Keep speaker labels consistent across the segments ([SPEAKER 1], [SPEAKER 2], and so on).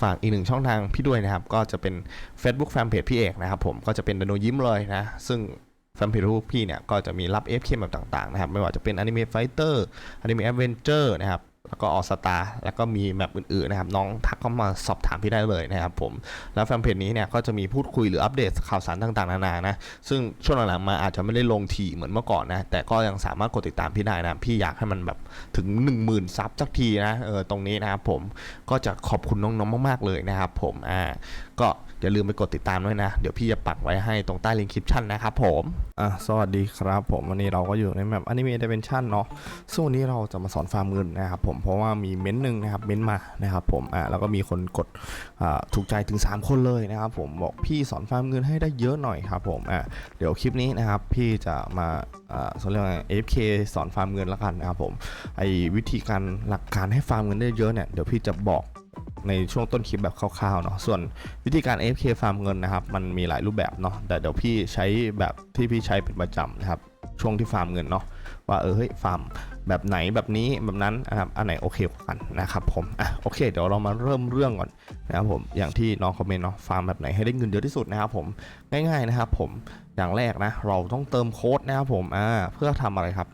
[SPEAKER 1] ฝากอีกหนึ่งช่องทางพี่ด้วยนะครับ ก็จะเป็น Facebook Fanpage พี่เอกนะครับผมก็จะเป็นดโนยิ้มเลยนะ ซึ่งแฟนเพจรูปพี่เนี่ยก็จะมีรับเอฟเคมแบบต่างๆนะครับ ไม่ว่าจะเป็นอนิเมะไฟเตอร์อนิเมะแอดเวนเจอร์นะครับ แล้วก็ออสตาแล้วก็มีแมปอื่นๆนะครับน้องทักเข้ามาสอบถามพี่ได้เลยนะครับผมแล้วแฟนเพจนี้เนี่ยก็จะมีพูดคุยหรืออัปเดตข่าวสารต่างๆนานานะซึ่งช่วงหลังๆมาอาจจะไม่ได้ลงถี่เหมือนเมื่อก่อนนะแต่ก็ยังสามารถกดติดตามพี่ได้นะพี่อยากให้มันแบบถึง 1 0,000ซับสักทีนะเออตรงนี้นะครับผมก็จะขอบคุณน้องๆมากๆเลยนะครับผมอ่าก็อย่าลืมไปกดติดตามด้วยนะ เดี๋ยวพี่จะปักไว้ให้ตรงใต้ลิงก์คลิปชั่นนะครับผมอะสวัสดีครับผมวันนี้เราก็อยู่ในแมปอนิเมะดิเมนชั่นเนาะซึ่งวันนี้เราจะมาสอนฟาร์มเงินนะครับผมเพราะว่ามีเม้นต์หนึ่งนะครับเม้นต์มานะครับผมอ่าแล้วก็มีคนกดอ่าถูกใจถึง 3 คนเลยนะครับผมบอกพี่สอนฟาร์มเงินให้ได้เยอะหน่อยครับผมอ่าเดี๋ยวคลิปนี้นะครับพี่จะมาอ่าเขาเรียกว่าไง AFK สอนฟาร์มเงินล้วกันนะครับผมไอ้วิธีการหลักการให้ฟาร์มเงินได้เยอะเนี่ยเดี๋ยวพี่จะบอกในช่วงต้นคลิปแบบคร่าวๆเนาะส่วนวิธีการ AFK ฟาร์มเงินนะครับ มันมีหลายรูปแบบเนาะแต่เดี๋ยวพี่ใช้แบบที่พี่ใช้เป็นประจำนะครับ ช่วงที่ฟาร์มเงินเนาะ ว่าเออเฮ้ยฟาร์มแบบไหนแบบนี้แบบนั้นนะครับอันไหนโอเคกว่ากันนะครับผมอะโอเค เดี๋ยวเรามาเริ่มเรื่องก่อนนะครับผมอย่างที่น้องคอมเมนต์เนาะฟาร์มแบบไหนให้ได้เงินเยอะที่สุดนะครับผมง่ายๆนะครับผมอย่างแรกนะเราต้องเติมโค้ดนะครับผมอ่าเพื่อทำอะไรครับ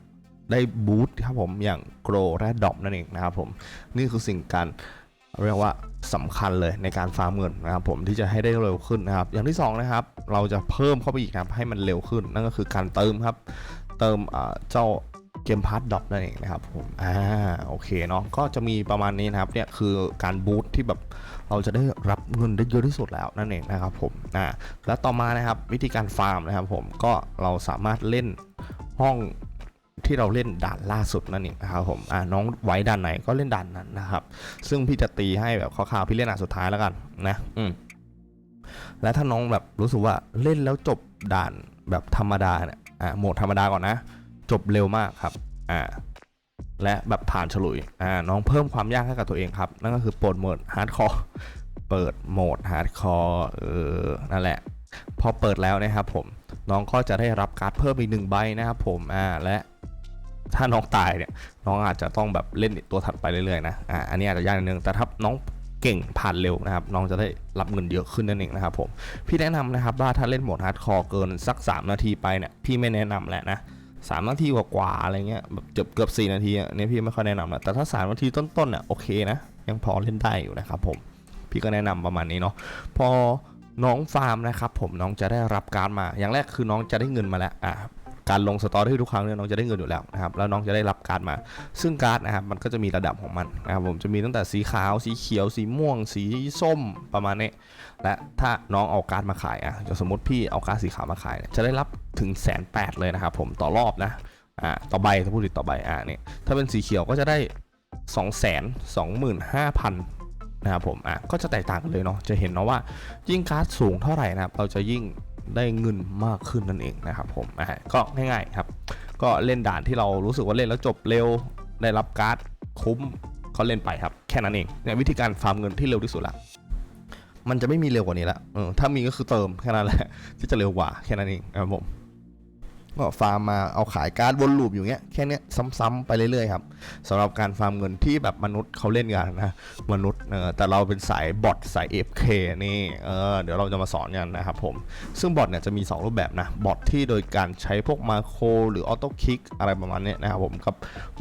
[SPEAKER 1] ได้บูตครับผมอย่างโกรและดอปนั่นเองนะครับผมนี่คือสิ่งการเรียกว่าสำคัญเลยในการฟาร์มเงินนะครับผมที่จะให้ได้เร็วขึ้นนะครับ อย่างที่สองนะครับเราจะเพิ่มเข้าไปอีกนะครับให้มันเร็วขึ้นนั่นก็คือการเติมครับ เติมเจ้าเกมพาร์ตดอปนั่นเองนะครับผม อ่า โอเคเนาะ ก็จะมีประมาณนี้นะครับ เนี่ยคือการบูตที่แบบเราจะได้รับเงินได้เยอะที่สุดแล้วนั่นเองนะครับผม อ่า แล้วต่อมานะครับวิธีการฟาร์มนะครับผม ก็เราสามารถเล่นห้องที่เราเล่นด่านล่าสุดนั่นเองนะครับผม อ่า น้องไว้ด่านไหนก็เล่นด่านนั้นนะครับ ซึ่งพี่จะตีให้แบบคร่าวๆพี่เล่นด่านสุดท้ายแล้วกันนะ อืม และถ้าน้องแบบรู้สึกว่าเล่นแล้วจบด่านแบบธรรมดาเนี่ย อ่าโหมดธรรมดาก่อนนะ จบเร็วมากครับอ่าและแบบผ่านฉลุยอ่าน้องเพิ่มความยากให้กับตัวเองครับ นั่นก็คือเปิดโหมดฮาร์ดคอร์เปิดโหมดฮาร์ดคอร์เออนั่นแหละ พอเปิดแล้วนะครับผมน้องก็จะได้รับการ์ดเพิ่มอีกหนึ่งใบนะครับผมอ่าและถ้าน้องตายเนี่ยน้องอาจจะต้องแบบเล่นตัวถัดไปเรื่อยๆนะอ่าอันนี้อาจจะยากนิดนึงแต่ถ้าน้อง เก่งผ่านเร็วนะครับน้องจะได้รับเงินเยอะขึ้นนั่นเองนะครับผมพี่แนะนำนะครับว่าถ้าเล่นโหมดฮาร์ดคอร์เกินสัก 3 นาทีไปเนี่ยพี่ไม่แนะนำแหละนะสามนาทีกว่าๆอะไรเงี้ยแบบเกือบเกือบสี่นาทีเนี่ยพี่ไม่ค่อยแนะนำนะแต่ถ้าสามนาทีต้นๆอะโอเคนะยังพอเล่นได้อยู่นะครับผมพี่ก็แนะนำประมาณนี้เนาะพอน้องฟาร์มนะครับผมน้องจะได้รับการดมา อย่างแรกคือน้องจะได้เงินมาแล้วอะ การลงสตอรี่ทุกครั้งเนี่ยน้องจะได้เงินอยู่แล้วนะครับแล้วน้องจะได้รับการดมา ซึ่งการ์ดนะครับมันก็จะมีระดับของมันนะครับผมจะมีตั้งแต่สีขาวสีเขียว สีม่วง สีส้มประมาณนี้และถ้าน้องเอาการ์ดมาขายอะจะสมมติพี่เอาการ์ดสีขาวมาขายเนี่ยจะได้รับถึงแสนแปดเลยนะครับผมต่อรอบนะอ่าต่อใบถ้าพูดถึงต่อใบอ่าเนี่ยถ้าเป็นสีเขียวก็จะได้2องแสนสองหมื่นห้าพันนะครับผมอะก็จะแตกต่างกันเลยเนาะจะเห็นเนาะว่ายิ่งการ์ดสูงเท่าไหร่นะครับเราจะยิ่ง ได้เงินมากขึ้นนั่นเองนะครับผมอะก็ง่ายๆครับ ก็เล่นด่านที่เรารู้สึกว่าเล่นแล้วจบเร็วได้รับการ์ดคุ้มก็เล่นไปครับ แค่นั้นเองเนี่ยวิธีการฟาร์มเงินที่เร็วที่สุดละมันจะไม่มีเร็วกว่านี้ละถ้ามีก็คือเติมแค่นั้นแหละที่จะเร็วกว่าแค่นั้นเองครับผม ก็ฟาร์มมาเอาขายการ์ดวนลูปอยู่เงี้ยแค่เนี้ยซ้ำๆไปเรื่อยๆครับสำหรับการฟาร์มเงินที่แบบมนุษย์เขาเล่นกันนะมนุษย์เออแต่เราเป็นสายบอทสาย FK นี่เออเดี๋ยวเราจะมาสอนกันนะครับผมซึ่งบอทเนี่ยจะมี 2 รูปแบบนะบอทที่โดยการใช้พวกมาโครหรือออโต้คิกอะไรประมาณนี้นะครับผมกับ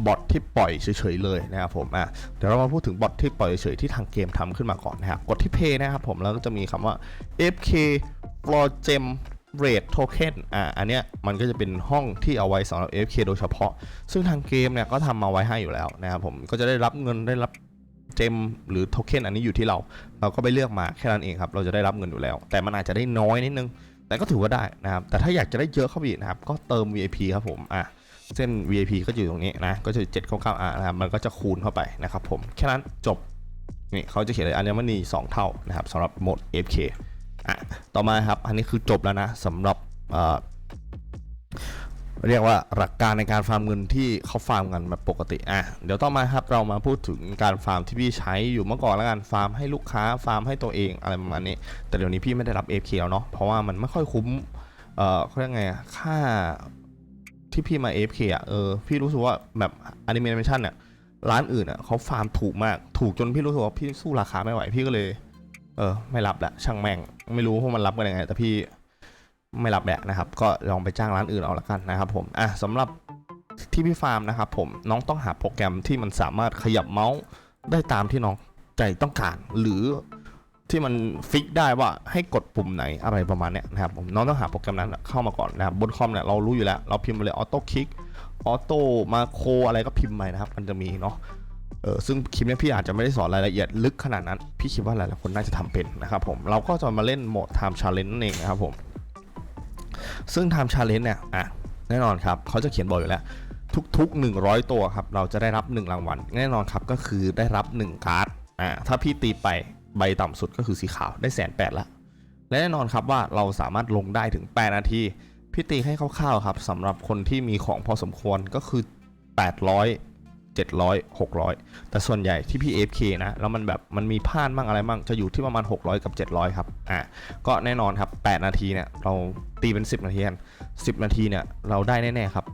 [SPEAKER 1] บอทที่ปล่อยเฉยๆเลยนะครับผมอะเดี๋ยวเรามาพูดถึงบอทที่ปล่อยเฉยๆที่ทางเกมทำขึ้นมาก่อนนะครับกดที่ Pay นะครับผมแล้วก็จะมีคำว่า FK Floor Gem Rate Token อ่าอันเนี้ยมันก็จะเป็นห้องที่เอาไว้สำหรับ FK โดยเฉพาะ ซึ่งทางเกมเนี่ยก็ทำมาไว้ให้อยู่แล้วนะครับผมก็จะได้รับเงินได้รับเจมหรือโทเค็นอันนี้อยู่ที่เรา เราก็ไปเลือกมาแค่นั้นเองครับ เราจะได้รับเงินอยู่แล้ว แต่มันอาจจะได้น้อยนิดนึง แต่ก็ถือว่าได้นะครับ แต่ถ้าอยากจะได้เยอะเข้าไปอีกนะครับ ก็เติม VIP ครับผมอะเส้น VIP ก็อยู่ตรงนี้นะ ก็จะ7 9 9อะนะครับ มันก็จะคูณเข้าไปนะครับผม แค่นั้นจบ นี่เขาจะเขียนเลยอัญมณี2เท่านะครับสำหรับโหมด FK อะต่อมาครับอันนี้คือจบแล้วนะสำหรับเเรียกว่าหลักการในการฟาร์มเงินที่เขาฟาร์มกันแบบปกติอะเดี๋ยวต่อมาครับเรามาพูดถึงการฟาร์มที่พี่ใช้อยู่เมื่อก่อนแล้วกันฟาร์มให้ลูกค้าฟาร์มให้ตัวเองอะไรประมาณนี้ แต่เดี๋ยวนี้พี่ไม่ได้รับ AFK แล้วเนาะเพราะว่ามันไม่ค่อยคุ้มเอ่อเขาเรียกไงค่าที่พี่มา AFK อะเออพี่รู้สึกว่าแบบ Animation เนี่ยร้านอื่นอะเขาฟาร์มถูกมากถูกจนพี่รู้สึกว่าพี่สู้ราคาไม่ไหวพี่ก็เลย เออ ไม่รับแหละช่างแม่ง ไม่รู้ว่ามันรับกันยังไง แต่พี่ไม่รับแหละนะครับ ก็ลองไปจ้างร้านอื่นเอาละกันนะครับผม อะสำหรับที่พี่ฟาร์มนะครับผมน้องต้องหาโปรแกรมที่มันสามารถขยับเมาส์ได้ตามที่น้องใจต้องการ หรือที่มันฟิกได้ว่าให้กดปุ่มไหนอะไรประมาณเนี้ยนะครับผมน้องต้องหาโปรแกรมนั้นเข้ามาก่อนนะครับบนคอมเนี่ยเรารู้อยู่แล้ว เราพิมพ์ไปเลยออโต้คลิกออโต้มาโคอะไรก็พิมพ์ไปนะครับ มันจะมีเนาะ เออซึ่งคลิปนี้พี่อาจจะไม่ได้สอนรายละเอียดลึกขนาดนั้น พี่คิดว่าหลายๆคนน่าจะทำเป็นนะครับผมเราก็จะมาเล่นโหมด Time Challenge นั่นเองนะครับผมซึ่ง Time Challenge เนี่ยอะแน่นอนครับเขาจะเขียนบอกอยู่แล้วทุกๆ 100 ตัวครับเราจะได้รับ 1 รางวัลแน่นอนครับก็คือได้รับ 1 การ์ดอ่าถ้าพี่ตีไปใบต่ำสุดก็คือสีขาวได้แสนแปดละและแน่นอนครับว่าเราสามารถลงได้ถึง 8 นาทีพี่ตีให้คร่าวๆครับสำหรับคนที่มีของพอสมควรก็คือ 800 700 600 แต่ส่วนใหญ่ที่พี่ AFK นะ แล้วมันแบบมันมีพลาดบ้างอะไรบ้างจะอยู่ที่ประมาณ 600 กับ 700 ครับ อะ ก็แน่นอนครับ 8 นาทีเนี่ย เราตีเป็น 10 นาทีกัน10 นาทีเนี่ย เราได้แน่ๆครับ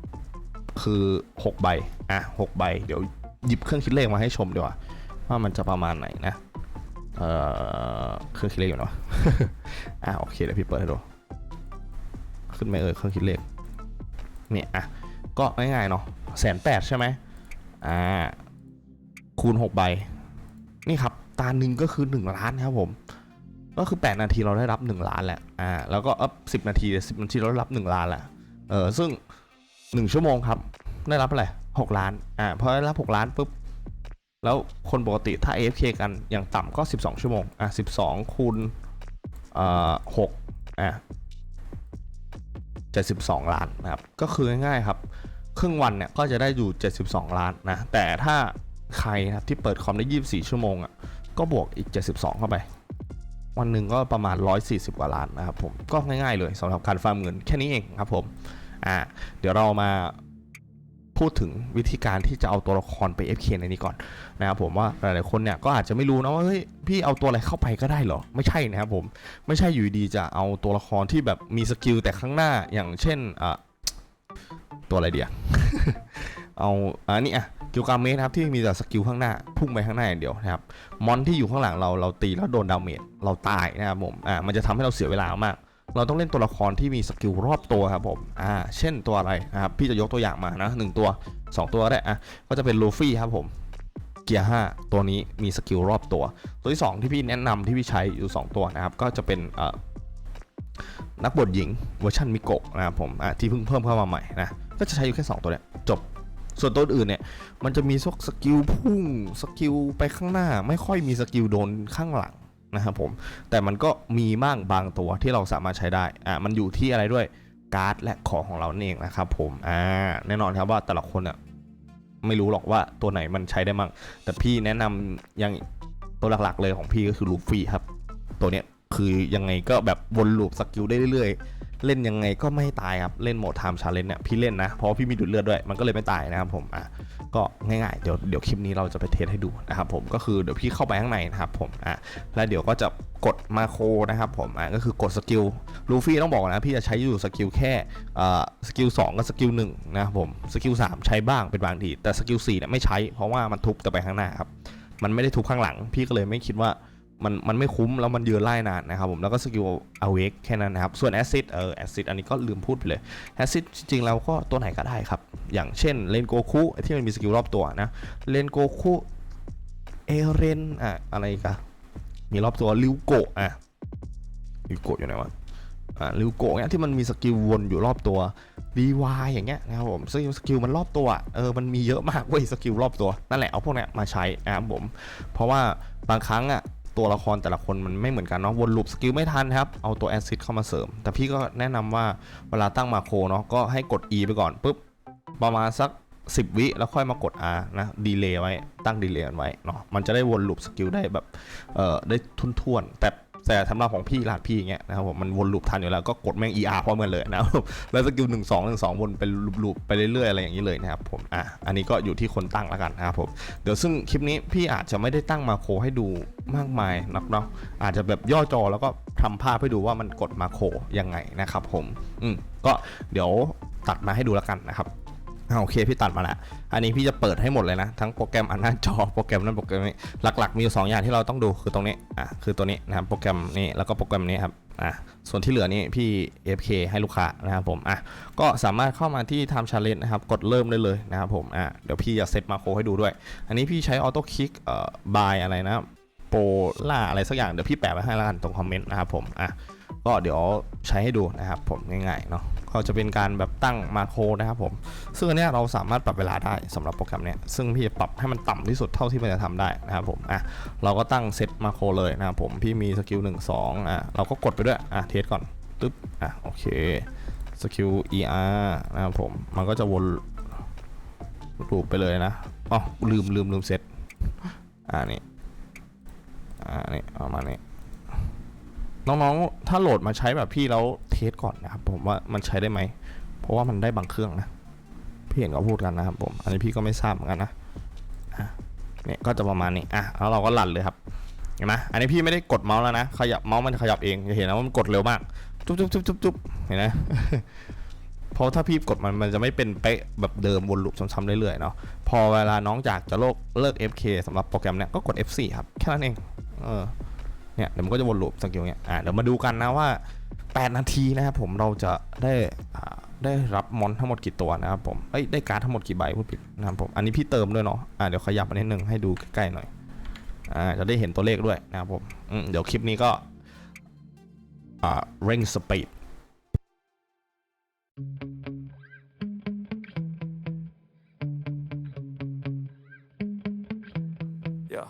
[SPEAKER 1] คือ 6 ใบ อะ 6 ใบ เดี๋ยวหยิบเครื่องคิดเลขมาให้ชมดีกว่า ว่ามันจะประมาณไหนนะ เอ่อ เครื่องคิดเลขอยู่เนาะอะโอเคเดี๋ยวพี่เปิดให้ดู ขึ้นไหมเอ่ยเครื่องคิดเลข เนี่ยอะ ก็ง่ายๆเนาะแสนแปดใช่ไหม อ่าคูณ6ใบนี่ครับตาหนึ่งก็คือ 1 ล้านครับผม ก็คือ 8 นาทีเราได้รับ 1 ล้านแหละอ่าแล้วก็อัพ10นาที10นาทีเราได้รับ 1 ล้านแหละเออซึ่ง 1 ชั่วโมงครับ ได้รับอะไร6ล้านอ่าพอได้รับ 6 ล้านปุ๊บแล้วคนปกติถ้า AFK กันอย่างต่ำก็ 12 ชั่วโมงอะ12คูณเอ่อ6อะ72 ล้านนะครับ ก็คือง่ายๆครับ ครึ่งวันเนี่ยก็จะได้อยู่ 72 ล้านนะ แต่ถ้าใครนะครับที่เปิดคอมได้ 24 ชั่วโมงอะก็บวกอีก 72 เข้าไป วันหนึ่งก็ประมาณ 140 กว่าล้านนะครับผมก็ง่ายๆเลยสำหรับการฟาร์มเงินแค่นี้เองครับผมอ่าเดี๋ยวเรามาพูดถึงวิธีการที่จะเอาตัวละครไป FK ในนี้ก่อนนะครับผมว่าหลายๆคนเนี่ยก็อาจจะไม่รู้นะว่าเฮ้ยพี่เอาตัวอะไรเข้าไปก็ได้เหรอ ไม่ใช่นะครับผมไม่ใช่อยู่ดีจะเอาตัวละครที่แบบมีสกิลแต่ข้างหน้าอย่างเช่นอะ ตัวอะไรเดียเอาอันนี้อะกิลกาเมสนะครับที่มีแต่สกิลข้างหน้าพุ่งไปข้างหน้าอย่างเดียวนะครับมอนที่อยู่ข้างหลังเราเราตีแล้วโดนดาเมจเราตายนะครับผมอ่ามันจะทำให้เราเสียเวลามาก เราต้องเล่นตัวละครที่มีสกิลรอบตัวครับผมอ่าเช่นตัวอะไรนะครับพี่จะยกตัวอย่างมานะหนึ่งตัว 2 ตัวได้อะก็จะเป็นลูฟี่ครับผมเกียร์5ตัวนี้มีสกิลรอบตัว ตัวที่ 2 ที่พี่แนะนำที่พี่ใช้อยู่ 2 ตัวนะครับก็จะเป็นเอ่อ นักบทหญิงเวอร์ชันมิโกะนะครับผมอะที่เพิ่งเพิ่มเข้ามาใหม่นะก็จะใช้อยู่แค่ 2 ตัวเนี้ยจบส่วนตัวอื่นเนี่ยมันจะมีพวกสกิลพุ่งสกิลไปข้างหน้า ไม่ค่อยมีสกิลโดนข้างหลังนะครับผมแต่มันก็มีบ้างบางตัวที่เราสามารถใช้ได้อ่ามันอยู่ที่อะไรด้วยการ์ดและของของเราเองนะครับผมอ่าแน่นอนครับว่าแต่ละคนอะไม่รู้หรอกว่าตัวไหนมันใช้ได้มั่งแต่พี่แนะนำอย่างตัวหลักๆเลยของพี่ก็คือลูฟี่ครับ ตัวเนี้ย คือยังไงก็แบบวนลูปสกิลได้เรื่อยๆ เล่นยังไงก็ไม่ตายครับ เล่นโหมด Time Challenge เนี่ยพี่เล่นนะ เพราะพี่มีดูดเลือดด้วย มันก็เลยไม่ตายนะครับผมอะก็ง่ายๆ เดี๋ยวเดี๋ยวคลิปนี้เราจะไปเทสให้ดูนะครับผมก็คือเดี๋ยวพี่เข้าไปข้างในนะครับผมอะแล้วเดี๋ยวก็จะกดมาโครนะครับผมอะก็คือกดสกิลลูฟี่ต้องบอกนะพี่จะใช้อยู่สกิลแค่อ่อสกิล2กับสกิล1นะครับผมสกิล3ใช้บ้างเป็นบางทีแต่สกิล4เนี่ยไม่ใช้เพราะว่ามันทุบแต่ไปข้างหน้าครับมันไม่ได้ทุบข้างหลัง พี่ก็เลยไม่คิดว่า มันมันไม่คุ้มแล้วมันยืนไล่นานนะครับผมแล้วก็สกิลเอาเวกแค่นั้นนะครับ ส่วนแอซิดเออแอซิดอันนี้ก็ลืมพูดไปเลยแอซิดจริงๆแล้วก็ตัวไหนก็ได้ครับ อย่างเช่นเลนโกคุที่มันมีสกิลรอบตัวนะเลนโกคุเอเรนอะอะไรกันมีรอบตัวลิวโกะอะลิวโกะอยู่ไหนวะอ่าลิวโกะเนี่ยที่มันมีสกิลวนอยู่รอบตัว DY อย่างเงี้ยนะครับผมซึ่งสกิลมันรอบตัวเออมันมีเยอะมากเว้ยสกิลรอบตัวนั่นแหละเอาพวกเนี้ยมาใช้นะครับผมเพราะว่าบางครั้งอะ ตัวละครแต่ละคนมันไม่เหมือนกันเนาะวนลูปสกิลไม่ทันครับเอาตัวแอซิดเข้ามาเสริม แต่พี่ก็แนะนำว่าเวลาตั้งมาโครเนาะก็ให้กด E ไปก่อนปุ๊บประมาณสัก 10 วิแล้วค่อยมากด R นะดีเลย์ไว้ตั้งดีเลย์ไว้เนาะมันจะได้วนลูปสกิลได้แบบเอ่อได้ทุนทวนแต่ แต่สำหรับของพี่รหัสพี่อย่างเงี้ยนะครับผมมันวนลูปทันอยู่แล้วก็กดแม่ง ER พร้อมกันเลยนะครับแล้วสกิลหนึ่งสองหนึ่งสองวนเป็นลูปไปเรื่อยๆอะไรอย่างนี้เลยนะครับผมอะอันนี้ก็อยู่ที่คนตั้งแล้วกันนะครับผมเดี๋ยวซึ่งคลิปนี้พี่อาจจะไม่ได้ตั้งมาโคให้ดูมากมายนักเนาะอาจจะแบบย่อจอแล้วก็ทำภาพให้ดูว่ามันกดมาโคยังไงนะครับผมอืมก็เดี๋ยวตัดมาให้ดูแล้วกันนะครับ อ่าโอเคพี่ตัดมาแล้วอันนี้พี่จะเปิดให้หมดเลยนะ ทั้งโปรแกรมอันหน้าจอโปรแกรมนั้นโปรแกรมนี้หลักๆ มีอยู่สองอย่างที่เราต้องดูคือตรงนี้อะคือตัวนี้นะครับโปรแกรมนี้แล้วก็โปรแกรมนี้ครับอะส่วนที่เหลือนี่พี่ FK ให้ลูกค้านะครับผมอะก็สามารถเข้ามาที่ Time Challenge นะครับกดเริ่มได้เลยนะครับผมอะเดี๋ยวพี่จะเซตมาโคให้ดูด้วย อันนี้พี่ใช้ออโต้คลิกเอ่อบายอะไรนะโปล่าอะไรสักอย่างเดี๋ยวพี่แปะไว้ให้แล้วกันตรงคอมเมนต์นะครับผมอะก็เดี๋ยวใช้ให้ดูนะครับผมง่ายๆเนาะ ก็จะเป็นการแบบตั้งมาโครนะครับผม ซึ่งอันนี้เราสามารถปรับเวลาได้สำหรับโปรแกรมเนี้ยซึ่งพี่จะปรับให้มันต่ำที่สุดเท่าที่มันจะทำได้นะครับผมอะเราก็ตั้งเซตมาโครเลยนะครับผมพี่มีสกิล1 2อะเราก็กดไปด้วยอะเทสก่อนตึ๊บอะโอเคสกิล ER นะครับผมมันก็จะวนลูปไปเลยนะอ๋อลืมลืมลืมเซตอ่านี่อ่านี่ประมาณนี้ น้องๆ ถ้าโหลดมาใช้แบบพี่แล้วเทสก่อนนะครับผมว่ามันใช้ได้ไหม เพราะว่ามันได้บางเครื่องนะ พี่เห็นเขาพูดกันนะครับผม อันนี้พี่ก็ไม่ทราบเหมือนกันนะเนี่ยก็จะประมาณนี้ อะ แล้วเราก็ลั่นเลยครับ เห็นไหมอันนี้พี่ไม่ได้กดเมาส์แล้วนะ ขยับเมาส์มันขยับเอง จะเห็นนะว่ามันกดเร็วมาก จุ๊บจุ๊บจุ๊บจุ๊บจุ๊บเห็นไหมเพราะถ้าพี่กดมันมันจะไม่เป็นเป๊ะแบบเดิมวนลูปซ้ำๆเรื่อยๆเนาะ พอเวลาน้องจากจะโลกเลิก FK สำหรับโปรแกรมเนี้ยก็กด F4 ครับ แค่นั้นเอง เออ เนี่ยเดี๋ยวมันก็จะวนลูปสักิลเนี้ยอะเดี๋ยวมาดูกันนะว่า 8 นาทีนะครับผมเราจะได้อ่าได้รับมอนทั้งหมดกี่ตัวนะครับผมเอ้ยได้การ์ดทั้งหมดกี่ใบพูดผิดนะครับผมอันนี้พี่เติมด้วยเนาะอ่าเดี๋ยวขยับมานิดนึงให้ดูใกล้ๆหน่อยอ่าจะได้เห็นตัวเลขด้วยนะครับผมอืมเดี๋ยวคลิปนี้ก็อ่าเร่งสปีด
[SPEAKER 2] Yeah.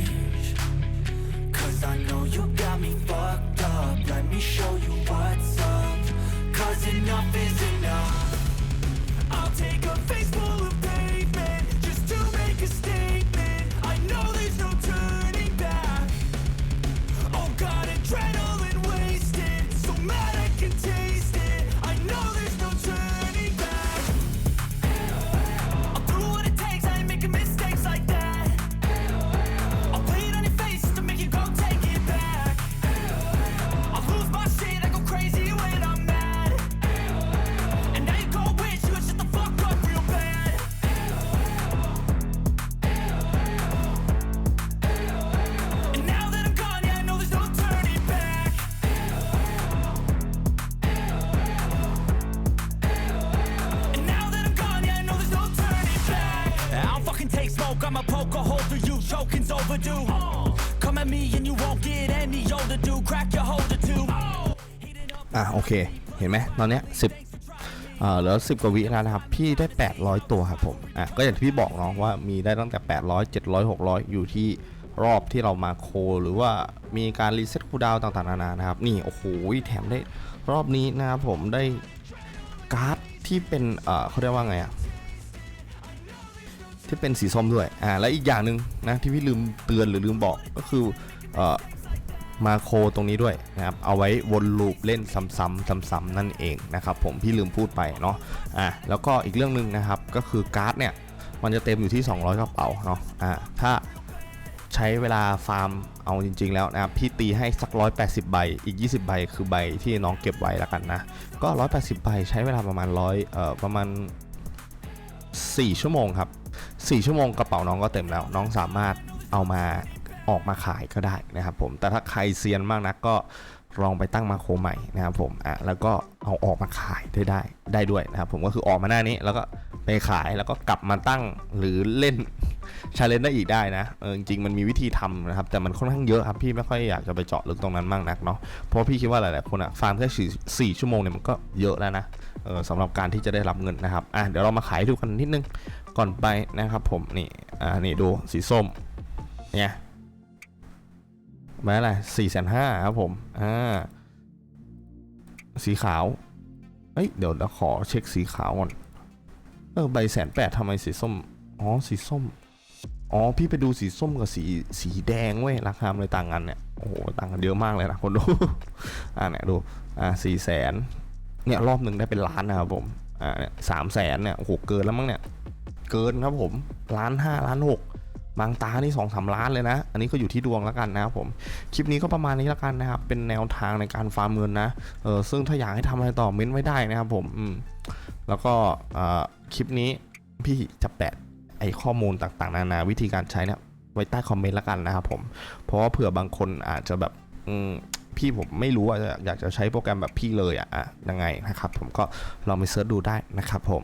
[SPEAKER 2] Through you, choking's overdue. Come at me and you won't get any older, dude. Crack your holder too.
[SPEAKER 1] อะโอเค เห็นไหมตอนเนี้ยสิบเอ่อเหลือสิบกว่าวิแล้วนะครับ พี่ได้ 800 ตัวครับผม อะ ก็อย่างที่พี่บอกเนาะว่ามีได้ตั้งแต่ 800 700 600 อยู่ที่รอบที่เรามาโค หรือว่ามีการรีเซ็ตคูดาวต่างๆนานานะครับ นี่ โอ้โห แถมได้รอบนี้นะครับผมได้การ์ดที่เป็น เอ่อเขาเรียกว่าไงอะ ที่เป็นสีส้มด้วยอ่าและอีกอย่างหนึ่งนะที่พี่ลืมเตือนหรือลืมบอกก็คือเอ่อมาโครตรงนี้ด้วยนะครับเอาไว้วนลูปเล่นซ้ำๆซ้ำๆนั่นเองนะครับผมพี่ลืมพูดไปเนาะอะแล้วก็อีกเรื่องหนึ่งนะครับก็คือการ์ดเนี่ยมันจะเต็มอยู่ที่ 200 กระเป๋าเนาะอะถ้าใช้เวลาฟาร์มเอาจริง ๆ แล้วนะครับพี่ตีให้สัก 180 ใบ อีก 20 ใบ คือใบที่น้องเก็บไว้แล้วกันนะ ก็ 180 ใบใช้เวลาประมาณ100เอ่อประมาณ 4 ชั่วโมงครับ 4 ชั่วโมงกระเป๋าน้องก็เต็มแล้ว น้องสามารถเอามาออกมาขายก็ได้นะครับผมแต่ถ้าใครเซียนมากนักก็ลองไปตั้งมาโครใหม่นะครับผมอะแล้วก็เอาออกมาขายได้ได้ได้ด้วยนะครับผมก็คือออกมาหน้านี้แล้วก็ไปขายแล้วก็กลับมาตั้งหรือเล่นชาเลนจ์ได้อีกได้นะเออจริงๆมันมีวิธีทำนะครับแต่มันค่อนข้างเยอะครับพี่ไม่ค่อยอยากจะไปเจาะลึกตรงนั้นมากนักเนาะเพราะพี่คิดว่าหลายๆคนอะฟาร์มแค่สี่ชั่วโมงเนี่ยมันก็เยอะแล้วนะเออสำหรับการที่จะได้รับเงินนะครับอะเดี๋ยวเรามาขายดูกันนิดนึง ก่อนไปนะครับผมนี่อ่านี่ดูสีส้มเนี่ยมาอะไรสี่แสนห้าครับผมอ่าสีขาวเอ้ยเดี๋ยวเราขอเช็คสีขาวก่อนเออใบแสนแปดทำไมสีส้มอ๋อสีส้มอ๋อพี่ไปดูสีส้มกับสีสีแดงเว้ยราคาเลยต่างกันเนี่ยโอ้โหต่างกันเยอะมากเลยนะคนดูอ่าเนี่ยดูอ่าสี่แสนเนี่ยรอบหนึ่งได้เป็นล้านนะครับผมอ่าเนี่ยสามแสนเนี่ยโอ้โหเกินแล้วมั้งเนี่ย เกินครับผมล้านห้าล้านหกบางตานี่สองสามล้านเลยนะ อันนี้ก็อยู่ที่ดวงแล้วกันนะครับผม คลิปนี้ก็ประมาณนี้แล้วกันนะครับ เป็นแนวทางในการฟาร์มเงินนะ เออซึ่งถ้าอยากให้ทำอะไรต่อเม้นไว้ได้นะครับผม อืม แล้วก็อ่าคลิปนี้พี่จะแปะไอ้ข้อมูลต่างๆ นานาวิธีการใช้เนี่ยไว้ใต้คอมเมนต์แล้วกันนะครับผม เพราะว่าเผื่อบางคนอาจจะแบบ อืมพี่ผมไม่รู้ว่าอยากจะใช้โปรแกรมแบบพี่เลยอะอะยังไงนะครับ ผมก็ลองไปเสิร์ชดูได้นะครับผม